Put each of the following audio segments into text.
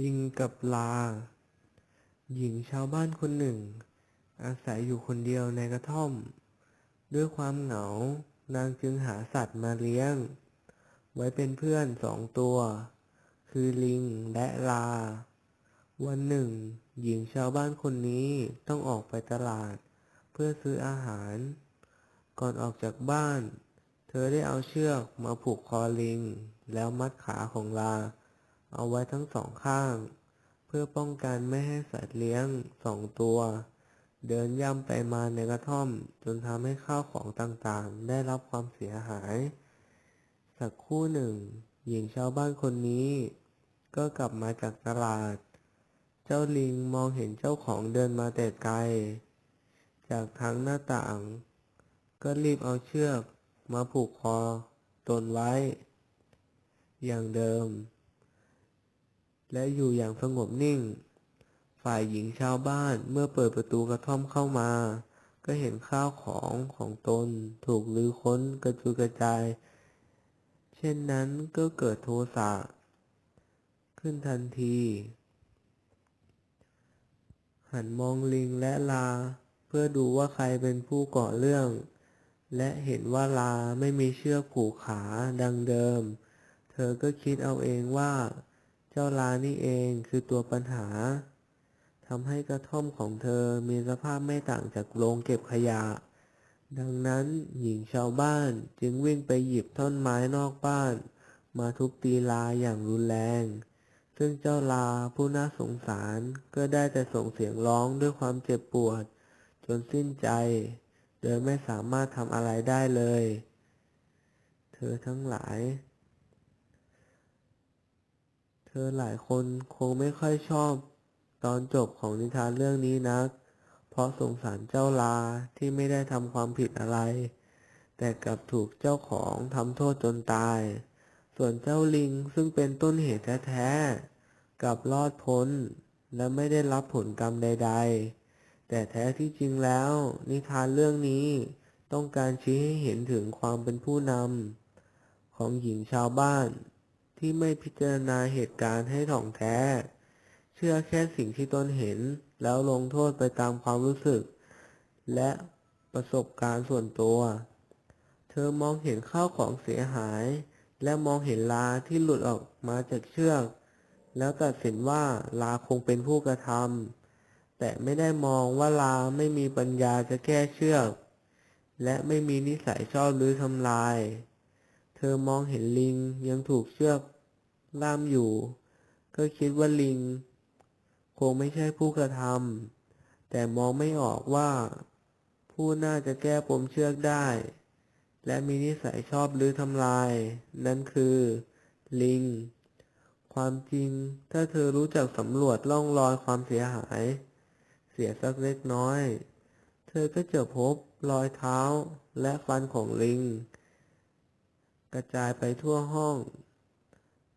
ลิงกับลา หญิงชาวบ้านคนหนึ่ง อาศัยอยู่คนเดียวในกระท่อม ด้วยความเหงา นางจึงหาสัตว์มาเลี้ยง ไว้เป็นเพื่อนสองตัว คือลิงและลา วันหนึ่ง หญิงชาวบ้านคนนี้ต้องออกไปตลาด เพื่อซื้ออาหาร ก่อนออกจากบ้าน เธอได้เอาเชือกมาผูกคอลิง แล้วมัดขาของลา เอาไว้ทั้งสองข้าง เพื่อป้องกันไม่ให้สัตว์เลี้ยงสองตัว เดินย่ำไปมาในกระท่อม จนทำให้ข้าวของต่างๆ ได้รับความเสียหาย สักคู่หนึ่ง หญิงชาวบ้านคนนี้ ก็กลับมาจากตลาด เจ้าลิงมองเห็นเจ้าของเดินมาแต่ไกล จากทางหน้าต่าง ก็รีบเอาเชือกมาผูกคอตนไว้ อย่างเดิม และอยู่อย่างสงบนิ่ง ฝ่ายหญิงชาวบ้านเมื่อเปิดประตูกระท่อมเข้ามา ก็เห็นข้าวของของตน ถูกลือค้นกระจุยกระจาย เช่นนั้นก็เกิดโทสะขึ้นทันที หันมองลิงและลา เพื่อดูว่าใครเป็นผู้ก่อเรื่อง และเห็นว่าลาไม่มีเชือกผูกขาดังเดิม เธอก็คิดเอาเองว่า จ้าลานี่เองคือตัวปัญหาทำให้กระท่อมของเธอมีสภาพไม่ต่างจากโรงเก็บขยะ ดังนั้นหญิงชาวบ้านจึงวิ่งไปหยิบท่อนไม้นอกบ้าน มาทุบตีลาอย่างรุนแรง ซึ่งเจ้าลาผู้น่าสงสารก็ได้แต่ส่งเสียงร้องด้วยความเจ็บปวด จนสิ้นใจ โดยไม่สามารถทำอะไรได้เลย เธอทั้งหลาย อหลายคนคงไม่ค่อยชอบ ตอนจบของนิทานเรื่องนี้นัก เพราะสงสารเจ้าลาที่ไม่ได้ทำความผิดอะไร แต่กลับถูกเจ้าของทำโทษจนตาย ส่วนเจ้าลิงซึ่งเป็นต้นเหตุแท้ๆกลับรอดพ้น และไม่ได้รับผลกรรมใด ๆ แต่แท้ที่จริงแล้ว นิทานเรื่องนี้ต้องการชี้ให้เห็นถึงความเป็นผู้นำของหญิงชาวบ้าน ที่ไม่พิจารณาเหตุการณ์ให้ถ่องแท้ เชื่อแค่สิ่งที่ตนเห็น แล้วลงโทษไปตามความรู้สึก และประสบการณ์ส่วนตัว เธอมองเห็นข้าวของเสียหาย และมองเห็นลาที่หลุดออกมาจากเชือก แล้วตัดสินว่าลาคงเป็นผู้กระทำแต่ไม่ได้มองว่าลาไม่มีปัญญาจะแก้เชือก และไม่มีนิสัยชอบหรือทำลาย เธอมองเห็นลิงยังถูกเชือกล่ามอยู่ ก็คิดว่าลิง คงไม่ใช่ผู้กระทำแต่มองไม่ออกว่า ผู้น่าจะแก้ปมเชือกได้ และมีนิสัยชอบหรือทำลาย นั่นคือ ลิง ความจริงถ้าเธอรู้จักสำรวจล่องรอยความเสียหาย เสียสักเล็กน้อย เธอก็จะพบรอยเท้าและฟันของลิง กระจายไปทั่วห้อง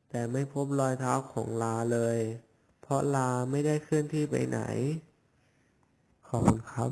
แต่ไม่พบรอยเท้าของลาเลย เพราะลาไม่ได้เคลื่อนที่ไปไหน ขอบคุณครับ